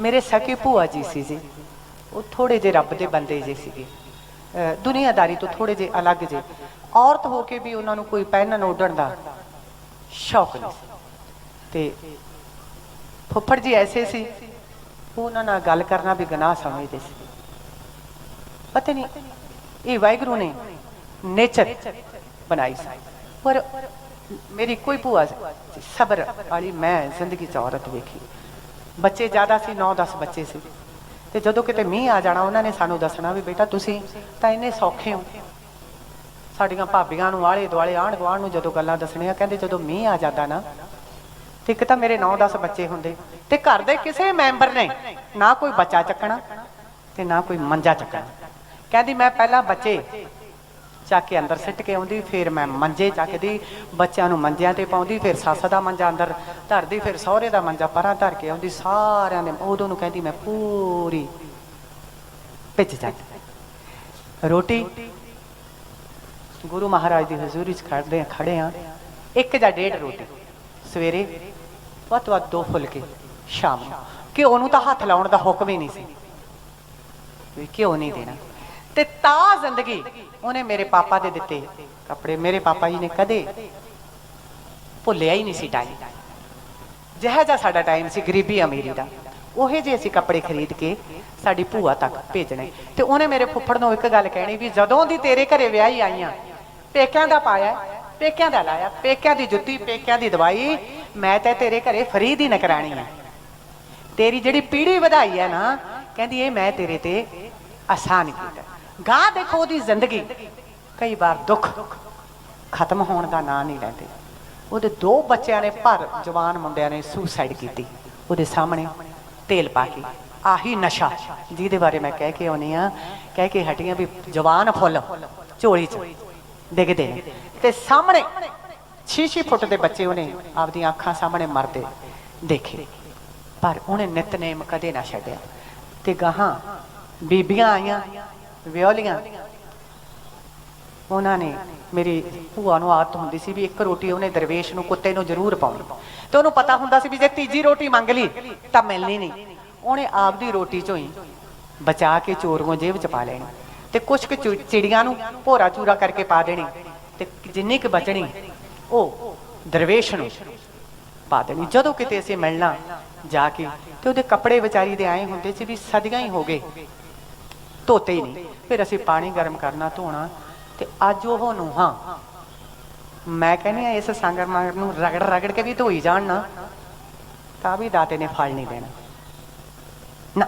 ਮੇਰੇ ਸਕੇ ਭੂਆ ਜੀ ਸੀ ਜੀ। ਉਹ ਥੋੜੇ ਜਿਹੇ ਰੱਬ ਦੇ ਬੰਦੇ ਜੇ ਸੀਗੇ। ਅਹ ਦੁਨੀਆਦਾਰੀ ਤੋਂ ਥੋੜੇ ਜਿਹੇ ਅਲੱਗ ਜੇ ਔਰਤ ਹੋ ਕੇ ਵੀ ਉਹਨਾਂ ਨੂੰ ਕੋਈ ਪਹਿਨਣ ਓਢਣ ਦਾ ਸ਼ੌਕ ਨਹੀਂ ਤੇ ਫੁੱਫੜ ਜੀ ਐਸੇ ਸੀ ਉਹਨਾਂ ਨਾਲ ਗੱਲ ਕਰਨਾ ਵੀ ਗੁਨਾਹ ਸਮਝਦੇ ਸੀ। ਪਤਾ ਨਹੀਂ ਇਹ ਵਾਹਿਗੁਰੂ ਨੇ ਨੇਚਰ ਬਣਾਈ ਸੀ। ਪਰ ਮੇਰੀ ਕੋਈ ਭੂਆ ਸੀ, ਸਬਰ ਵਾਲੀ ਮੈਂ ਜ਼ਿੰਦਗੀ ਚ ਔਰਤ ਵੇਖੀ। ਬੱਚੇ ਜ਼ਿਆਦਾ ਸੀ 9-10 ਬੱਚੇ ਸੀ। ਤੇ ਜਦੋਂ ਕਿਤੇ ਮੀਂਹ ਆ ਜਾਣਾ, ਉਹਨਾਂ ਨੇ ਸਾਨੂੰ ਦੱਸਣਾ ਵੀ ਬੇਟਾ ਤੁਸੀਂ ਤਾਂ ਇੰਨੇ ਸੌਖੇ ਹੋ। ਸਾਡੀਆਂ ਭਾਬੀਆਂ ਨੂੰ ਆਲੇ ਦੁਆਲੇ, ਆਂਢ ਗੁਆਂਢ ਨੂੰ ਜਦੋਂ ਗੱਲਾਂ ਦੱਸਣੀਆਂ, ਕਹਿੰਦੇ ਜਦੋਂ ਮੀਂਹ ਆ ਜਾਂਦਾ ਨਾ, ਤੇ ਇੱਕ ਤਾਂ ਮੇਰੇ 9-10 ਬੱਚੇ ਹੁੰਦੇ, ਤੇ ਘਰ ਦੇ ਕਿਸੇ ਮੈਂਬਰ ਨੇ ਨਾ ਕੋਈ ਬੱਚਾ ਚੱਕਣਾ ਤੇ ਨਾ ਕੋਈ ਮੰਜਾ ਚੱਕਣਾ। ਕਹਿੰਦੀ, ਮੈਂ ਪਹਿਲਾਂ ਬੱਚੇ ਚੱਕ ਕੇ ਅੰਦਰ ਸਿੱਟ ਕੇ ਆਉਂਦੀ, ਫਿਰ ਮੈਂ ਮੰਜੇ ਚੱਕਦੀ, ਬੱਚਿਆਂ ਨੂੰ ਮੰਜਿਆਂ ਤੇ ਪਾਉਂਦੀ, ਫਿਰ ਸੱਸ ਦਾ ਮੰਜਾ ਅੰਦਰ ਧਰਦੀ, ਫਿਰ ਸਹੁਰੇ ਦਾ ਮੰਜਾ ਪਰਾਂ ਧਰ ਕੇ ਆਉਂਦੀ, ਸਾਰਿਆਂ ਦੇ ਉਦੋਂ ਨੂੰ ਕਹਿੰਦੀ ਮੈਂ ਪੂਰੀ ਪਿੱਛ ਜਾਂਦੀ ਰੋਟੀ ਗੁਰੂ ਮਹਾਰਾਜ ਦੀ ਹਜ਼ੂਰੀ 'ਚ ਖੜਦੇ ਆ, ਖੜੇ ਆ, ਇੱਕ ਜਾਂ ਡੇਢ ਰੋਟੀ, ਸਵੇਰੇ ਵੱਧ ਤੋਂ ਵੱਧ ਦੋ ਫੁਲਕੇ, ਸ਼ਾਮ ਨੂੰ। ਘਿਓ ਨੂੰ ਤਾਂ ਹੱਥ ਲਾਉਣ ਦਾ ਹੁਕਮ ਹੀ ਨਹੀਂ ਸੀ। ਵੀ ਘਿਓ ਨਹੀਂ ਦੇਣਾ। ਤੇ ਤਾਂ ਜ਼ਿੰਦਗੀ ਉਹਨੇ ਮੇਰੇ ਪਾਪਾ ਦੇ ਦਿੱਤੇ। ਕੱਪੜੇ ਮੇਰੇ ਪਾਪਾ ਜੀ ਨੇ ਕਦੇ ਭੁੱਲਿਆ ਹੀ ਨਹੀਂ ਸੀ ਟਾਈਮ ਜਿਹੋ ਜਿਹਾ ਸਾਡਾ ਟਾਈਮ ਸੀ ਗਰੀਬੀ ਅਮੀਰੀ ਦਾ। ਉਹੇ ਜਿਹੇ ਅਸੀਂ ਕੱਪੜੇ ਖਰੀਦ ਕੇ ਸਾਡੀ ਭੂਆ ਤੱਕ ਭੇਜਣੇ। ਤੇ ਉਹਨੇ ਮੇਰੇ ਫੁੱਫੜ ਨੂੰ ਇੱਕ ਗੱਲ ਕਹਿਣੀ ਵੀ ਜਦੋਂ ਦੀ ਤੇਰੇ ਘਰੇ ਵਿਆਹੀ ਆਈਆਂ, ਪੇਕਿਆਂ ਦਾ ਪਾਇਆ, ਪੇਕਿਆਂ ਦਾ ਲਾਇਆ, ਪੇਕਿਆਂ ਦੀ ਜੁੱਤੀ, ਪੇਕਿਆਂ ਦੀ ਦਵਾਈ, ਮੈਂ ਤਾਂ ਤੇਰੇ ਘਰੇ ਫਰੀ ਦੀ ਨਕਰਾਣੀ ਆ। ਤੇਰੀ ਜਿਹੜੀ ਪੀੜੀ ਵਧਾਈ ਹੈ ਨਾ, ਕਹਿੰਦੀ ਇਹ ਮੈਂ ਤੇਰੇ ਤੇ ਆਸਾਨ ਕੀਤਾ। ਗਾਹ ਦੇਖੋ ਉਹਦੀ ਜ਼ਿੰਦਗੀ। ਕਈ ਵਾਰ ਦੁੱਖ ਖਤਮ ਹੋਣ ਦਾ ਨਾਂ ਨਹੀਂ ਲੈਂਦੇ। ਉਹਦੇ ਦੋ ਬੱਚਿਆਂ ਨੇ ਭਰ ਜਵਾਨ ਮੁੰਡਿਆਂ ਨੇ ਸੁਸਾਈਡ ਕੀਤੀ। ਉਹਦੇ ਸਾਹਮਣੇ ਤੇਲ ਪਾ ਕੇ। ਆਹੀ ਨਸ਼ਾ, ਜਿਹਦੇ ਬਾਰੇ ਮੈਂ ਕਹਿ ਕੇ ਆਉਣੀ ਆ, ਕਹਿ ਕੇ ਹਟੀਆਂ ਵੀ ਜਵਾਨ ਫੁੱਲ ਝੋਲੀ 'ਚ ਡਿੱਗਦੇ ਨੇ। ਤੇ ਸਾਹਮਣੇ 6-6 ਫੁੱਟ ਦੇ ਬੱਚੇ ਉਹਨੇ ਆਪਦੀਆਂ ਅੱਖਾਂ ਸਾਹਮਣੇ ਮਰਦੇ ਦੇਖੇ। ਪਰ ਉਹਨੇ ਨਿਤਨੇਮ ਕਦੇ ਨਾ ਛੱਡਿਆ। ਤੇ ਗਾਹਾਂ ਬੀਬੀਆਂ ਆਈਆਂ ਵਿਓਲੀਆਂ ਉਹਨਾਂ ਨੇ ਮੇਰੀ ਭੂਆ ਨੂੰ ਆਦਤ ਹੁੰਦੀ ਸੀ ਵੀ ਇੱਕ ਰੋਟੀ ਉਹਨੇ ਦਰਵੇਸ਼ ਨੂੰ, ਕੁੱਤੇ ਨੂੰ ਜ਼ਰੂਰ ਪਾਉਣੀ। ਤੇ ਉਹਨੂੰ ਪਤਾ ਹੁੰਦਾ ਸੀ ਵੀ ਜੇ ਤੀਜੀ ਰੋਟੀ ਮੰਗ ਲਈ, ਤਾਂ ਮਿਲਣੀ ਨਹੀਂ। ਉਹਨੇ ਆਪਦੀ ਰੋਟੀ ਚੋਂ ਹੀ ਬਚਾ ਕੇ ਚੋਰੀਆਂ ਜੇਬ ਚ ਪਾ ਲੈਣੀ। ਤੇ ਕੁਛ ਕੁ ਚਿ- ਚਿੜੀਆਂ ਨੂੰ ਭੋਰਾ ਚੂਰਾ ਕਰਕੇ ਪਾ ਦੇਣੀ। ਤੇ ਜਿੰਨੀ ਕੁ ਬਚਣੀ, ਉਹ ਦਰਵੇਸ਼ ਨੂੰ ਪਾ ਦੇਣੀ। ਜਦੋਂ ਕਿਤੇ ਅਸੀਂ ਮਿਲਣਾ ਜਾ ਕੇ, ਤੇ ਉਹਦੇ ਕੱਪੜੇ ਵਿਚਾਰੀ ਦੇ ਆਏ ਹੁੰਦੇ ਸੀ ਵੀ ਸਦੀਆਂ ਹੀ ਹੋ ਗਏ। ਧੋਤੇ ਹੀ ਨਹੀਂ। ਫਿਰ ਅਸੀਂ ਪਾਣੀ ਗਰਮ ਕਰਨਾ, ਧੋਣਾ ਤੇ ਅੱਜ ਉਹ ਨੂੰਹਾਂ ਮੈਂ ਕਹਿੰਦੀ ਆ ਇਸ ਸੰਗਰਮਾਰ ਨੂੰ ਰਗੜ ਰਗੜ ਕੇ ਵੀ ਧੋਈ ਜਾਣ ਨਾ, ਤਾਂ ਵੀ ਦਾਤੇ ਨੇ ਫਲ ਨਹੀਂ ਦੇਣਾ। ਨਾ।